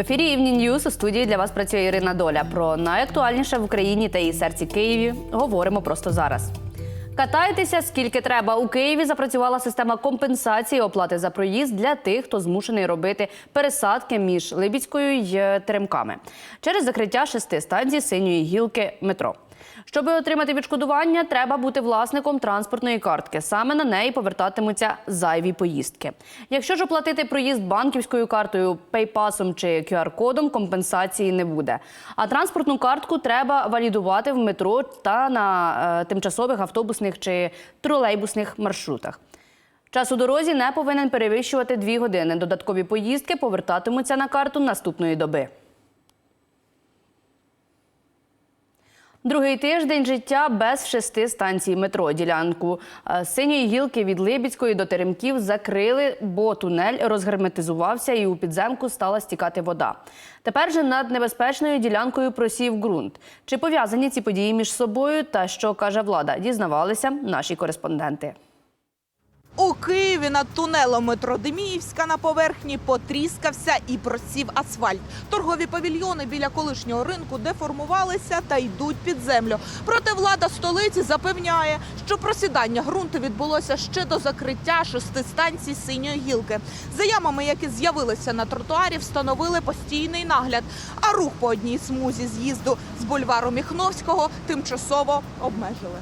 Ефірі Івні News у студії для вас працює Ірина Доля. Про найактуальніше в Україні та її серці Києві говоримо просто зараз. Катайтеся скільки треба. У Києві запрацювала система компенсації оплати за проїзд для тих, хто змушений робити пересадки між Либідською й Теремками через закриття шести станцій синьої гілки метро. Щоб отримати відшкодування, треба бути власником транспортної картки. Саме на неї повертатимуться зайві поїздки. Якщо ж оплатити проїзд банківською картою, пейпасом чи QR-кодом, компенсації не буде. А транспортну картку треба валідувати в метро та на е, тимчасових автобусних чи тролейбусних маршрутах. Час у дорозі не повинен перевищувати дві години. Додаткові поїздки повертатимуться на карту наступної доби. Другий тиждень життя без шести станцій метро. Ділянку е, синьої гілки від Либідської до Теремків закрили, бо тунель розгерметизувався і у підземку стала стікати вода. Тепер же над небезпечною ділянкою просів ґрунт. Чи пов'язані ці події між собою та що каже влада? Дізнавалися наші кореспонденти. У Києві над тунелом метро Деміївська на поверхні потріскався і просів асфальт. Торгові павільйони біля колишнього ринку деформувалися та йдуть під землю. Проте влада столиці запевняє, що просідання ґрунту відбулося ще до закриття шести станцій синьої гілки. За ямами, які з'явилися на тротуарі, встановили постійний нагляд. А рух по одній смузі з'їзду з бульвару Міхновського тимчасово обмежили.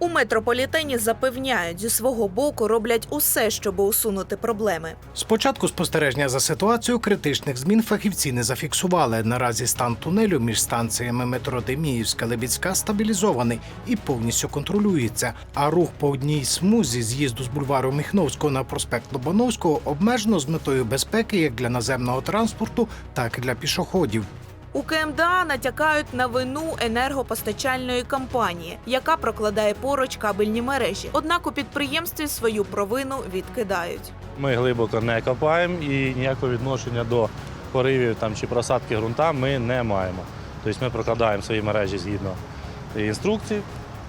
У метрополітені запевняють, зі свого боку роблять усе, щоб усунути проблеми. Спочатку спостереження за ситуацією критичних змін фахівці не зафіксували. Наразі стан тунелю між станціями метро Деміївська Лебідська стабілізований і повністю контролюється. А рух по одній смузі з'їзду з бульвару Міхновського на проспект Лобановського обмежено з метою безпеки як для наземного транспорту, так і для пішоходів. У КМДА натякають на вину енергопостачальної компанії, яка прокладає поруч кабельні мережі. Однак у підприємстві свою провину відкидають. Ми глибоко не копаємо і ніякого відношення до поривів там, чи просадки ґрунта ми не маємо. Тобто ми прокладаємо свої мережі згідно інструкцій,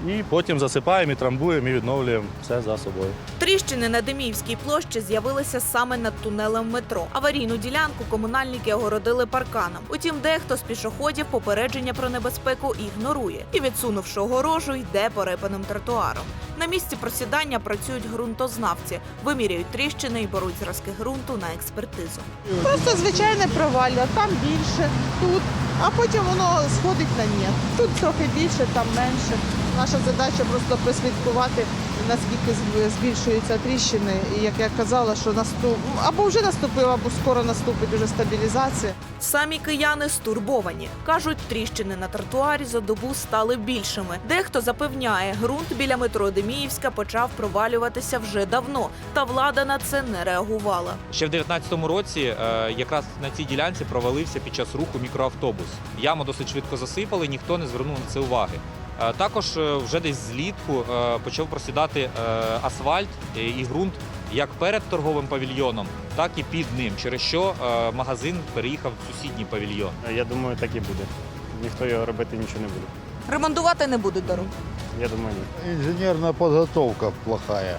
і потім засипаємо і трамбуємо і відновлюємо все за собою. Тріщини на Деміївській площі з'явилися саме над тунелем метро. Аварійну ділянку комунальники огородили парканом. Утім, дехто з пішоходів попередження про небезпеку ігнорує і, відсунувши огорожу, йде порепаним тротуаром. На місці просідання працюють ґрунтознавці, виміряють тріщини і беруть зразки ґрунту на експертизу. Просто звичайне провалля, там більше, тут, а потім воно сходить на ні. Тут трохи більше, там менше. Наша задача просто прослідкувати, наскільки збільшуються тріщини. І як я казала, що наступ або вже наступила, або скоро наступить уже стабілізація. Самі кияни стурбовані. Кажуть, тріщини на тротуарі за добу стали більшими. Дехто запевняє, ґрунт біля метро Деміївська почав провалюватися вже давно, та влада на це не реагувала. Ще в 19-му році е, якраз на цій ділянці провалився під час руху мікроавтобус. Яму досить швидко засипали, ніхто не звернув на це уваги. Е, Також е, вже десь злітку е, почав просідати асфальт і ґрунт як перед торговим павільйоном, так і під ним, через що магазин переїхав в сусідній павільйон. Я думаю, так і буде. Ніхто його робити нічого не буде. Ремонтувати не будуть дорогу. Я думаю, ні. Инженерная подготовка плохая.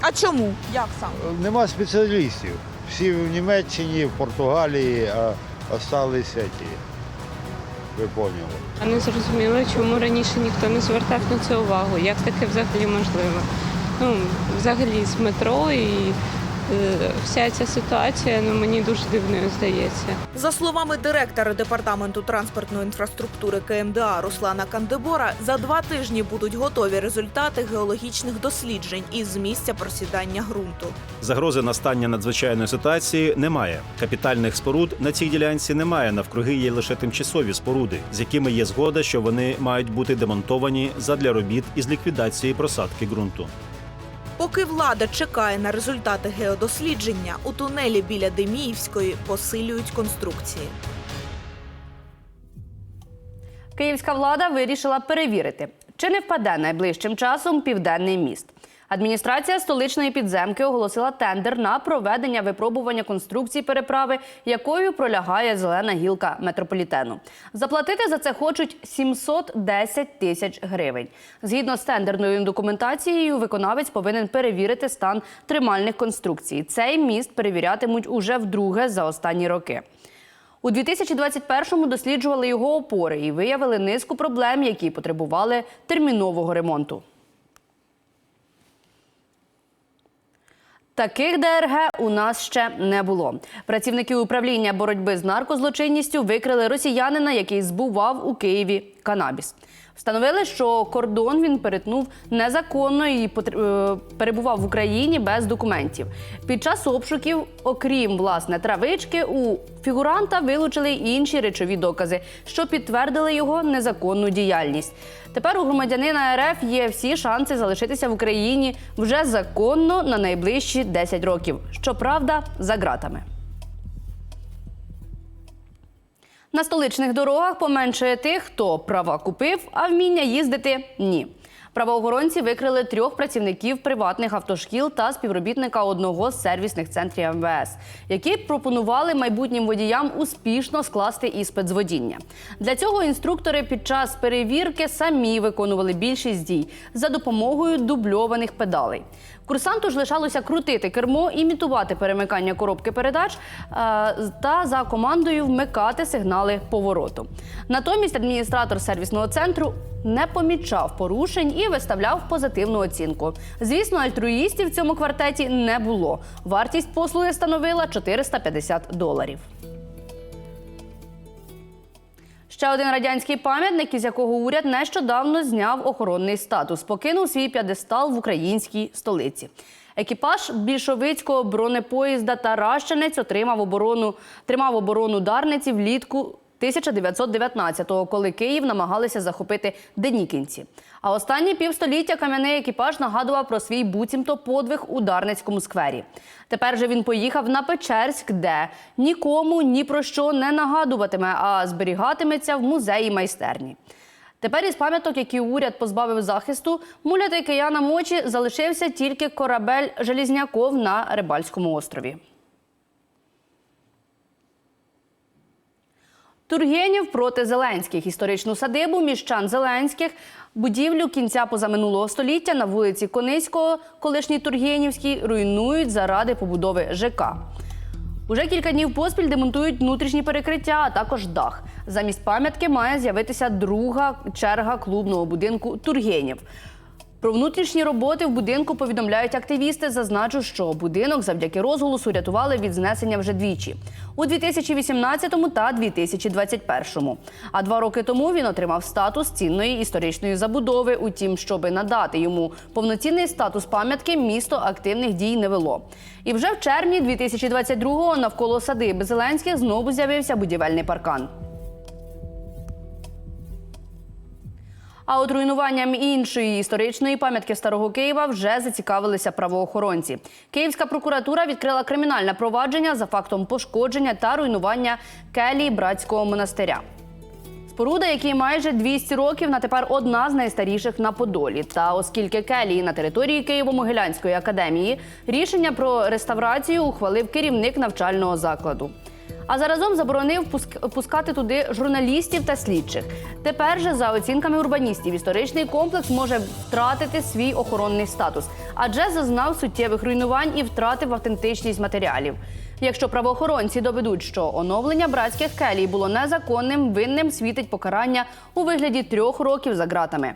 А чому? Як саме? Нема спеціалістів. Всі в Німеччині, в Португалії, а залишилися ті. Ви поняли. А не зрозуміло, чому раніше ніхто не звертав на це увагу. Як таке взагалі можливо? Ну, взагалі з метро і вся ця ситуація ну, мені дуже дивною здається. За словами директора департаменту транспортної інфраструктури КМДА Руслана Кандебора, за два тижні будуть готові результати геологічних досліджень із місця просідання ґрунту. Загрози настання надзвичайної ситуації немає. Капітальних споруд на цій ділянці немає. Навкруги є лише тимчасові споруди, з якими є згода, що вони мають бути демонтовані задля робіт із ліквідації просадки ґрунту. Поки влада чекає на результати геодослідження, у тунелі біля Деміївської посилюють конструкції. Київська влада вирішила перевірити, чи не впаде найближчим часом південний міст. Адміністрація столичної підземки оголосила тендер на проведення випробування конструкції переправи, якою пролягає зелена гілка метрополітену. Заплатити за це хочуть 710 тисяч гривень. Згідно з тендерною документацією, виконавець повинен перевірити стан тримальних конструкцій. Цей міст перевірятимуть уже вдруге за останні роки. У 2021-му досліджували його опори і виявили низку проблем, які потребували термінового ремонту. Таких ДРГ у нас ще не було. Працівники управління боротьби з наркозлочинністю викрили росіянина, який збував у Києві канабіс. Встановили, що кордон він перетнув незаконно і е, перебував в Україні без документів. Під час обшуків, окрім власне травички, у фігуранта вилучили інші речові докази, що підтвердили його незаконну діяльність. Тепер у громадянина РФ є всі шанси залишитися в Україні вже законно на найближчі 10 років. Щоправда, за ґратами. На столичних дорогах поменшує тих, хто права купив, а вміння їздити ні. Правоохоронці викрили трьох працівників приватних автошкіл та співробітника одного з сервісних центрів МВС, які пропонували майбутнім водіям успішно скласти іспит з водіння. Для цього інструктори під час перевірки самі виконували більшість дій за допомогою дубльованих педалей. Курсанту ж лишалося крутити кермо, імітувати перемикання коробки передач е, та за командою вмикати сигнали повороту. Натомість адміністратор сервісного центру не помічав порушень і виставляв позитивну оцінку. Звісно, альтруїстів в цьому квартеті не було. Вартість послуги становила 450 доларів. Ще один радянський пам'ятник, із якого уряд нещодавно зняв охоронний статус, покинув свій п'єдестал в українській столиці. Екіпаж більшовицького бронепоїзда Таращинець отримав оборону, тримав оборону Дарниці влітку 1919-го, коли Київ намагалися захопити денікінці. А останні півстоліття кам'яний екіпаж нагадував про свій буцімто подвиг у Дарницькому сквері. Тепер же він поїхав на Печерськ, де нікому ні про що не нагадуватиме, а зберігатиметься в музеї майстерні. Тепер із пам'яток, які уряд позбавив захисту, муляти киянам очі залишився тільки корабель Желізняков на Рибальському острові. Тургенів проти Зеленських. Історичну садибу міщан Зеленських, будівлю кінця позаминулого століття на вулиці Кониського, колишній Тургенівській, руйнують заради побудови ЖК. Уже кілька днів поспіль демонтують внутрішні перекриття, а також дах. Замість пам'ятки має з'явитися друга черга клубного будинку Тургенів. Про внутрішні роботи в будинку повідомляють активісти. Зазначу, що будинок завдяки розголосу рятували від знесення вже двічі у 2018 та 2021. А два роки тому він отримав статус цінної історичної забудови. Утім, щоби надати йому повноцінний статус пам'ятки, місто активних дій не вело. І вже в червні 2022-го навколо садиби Зеленських знову з'явився будівельний паркан. А от руйнуванням іншої історичної пам'ятки старого Києва вже зацікавилися правоохоронці. Київська прокуратура відкрила кримінальне провадження за фактом пошкодження та руйнування келії братського монастиря. Споруда, якій майже 200 років, на тепер одна з найстаріших на Подолі. Та оскільки келії на території Києво-Могилянської академії, рішення про реставрацію ухвалив керівник навчального закладу. А заразом заборонив пуск- пускати туди журналістів та слідчих. Тепер же, за оцінками урбаністів, історичний комплекс може втратити свій охоронний статус, адже зазнав суттєвих руйнувань і втратив автентичність матеріалів. Якщо правоохоронці доведуть, що оновлення братських келій було незаконним, винним світить покарання у вигляді трьох років за ґратами.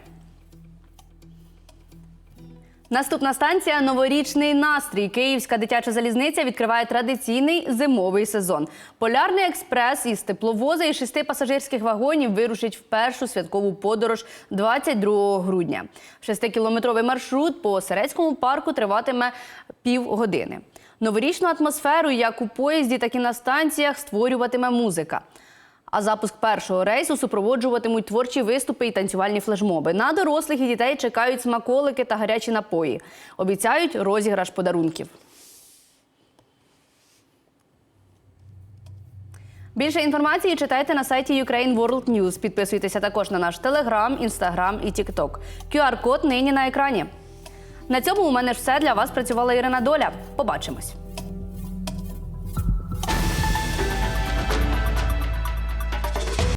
Наступна станція новорічний настрій. Київська дитяча залізниця відкриває традиційний зимовий сезон. Полярний експрес із тепловоза і шести пасажирських вагонів вирушить в першу святкову подорож 22 грудня. Шестикілометровий маршрут по Серецькому парку триватиме півгодини. Новорічну атмосферу як у поїзді, так і на станціях створюватиме музика. А запуск першого рейсу супроводжуватимуть творчі виступи і танцювальні флешмоби. На дорослих і дітей чекають смаколики та гарячі напої. Обіцяють розіграш подарунків. Більше інформації читайте на сайті Ukraine World News. Підписуйтеся також на наш Телеграм, Інстаграм і Тікток. QR-код нині на екрані. На цьому у мене ж все для вас працювала Ірина Доля. Побачимось.